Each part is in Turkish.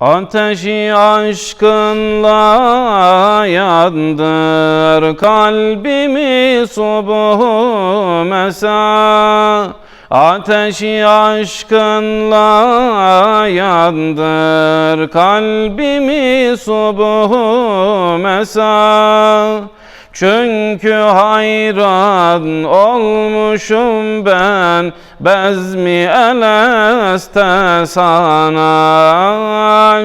Ateşi aşkınla yandır kalbimi subuhu mesa. Ateşi aşkınla yandır kalbimi subuhu mesa çünkü hayran olmuşum ben bezmi eleste sana.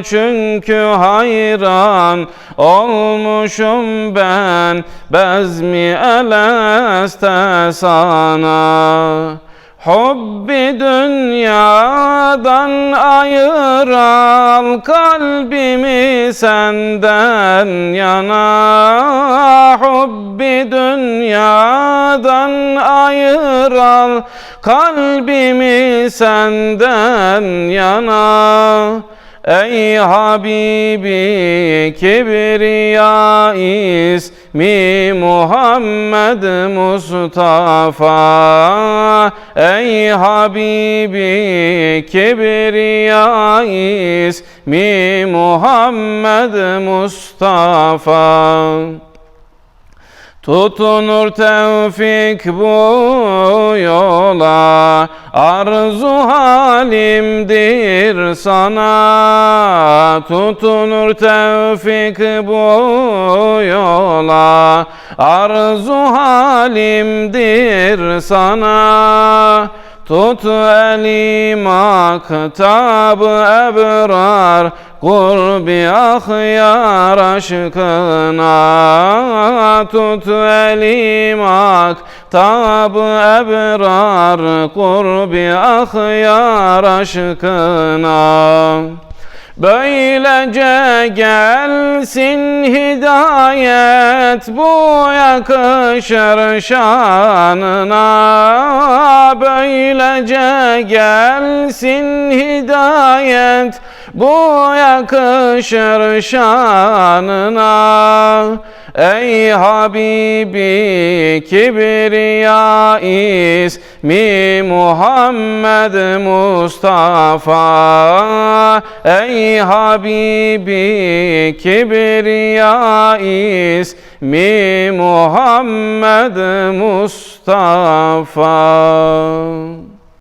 Çünkü hayran olmuşum ben bezmi eleste sana Hubbi dünyadan ayır al kalbimi senden yana. Hubbi dünyadan ayır al kalbimi senden yana. Ey Habibi kibriya ismi Muhammed Mustafa Ey Habibi kibriya ismi Muhammed Mustafa Tutunur tevfik bu yola Arzu halimdir sana. Tutunur tevfik bu yola Arzu halimdir sana. Tut elim aktabı ebrar Kurbi ahyar aşkına Tut elim aktabı ebrar Kurbi ahyar aşkına. Böylece gelsin hidayet bu yakışır şanına. Böylece gelsin hidayet bu yakışır şanına. Ey Habibi kibriya ismi Muhammed Mustafa? Ey Habibi kibriya ismi Muhammed Mustafa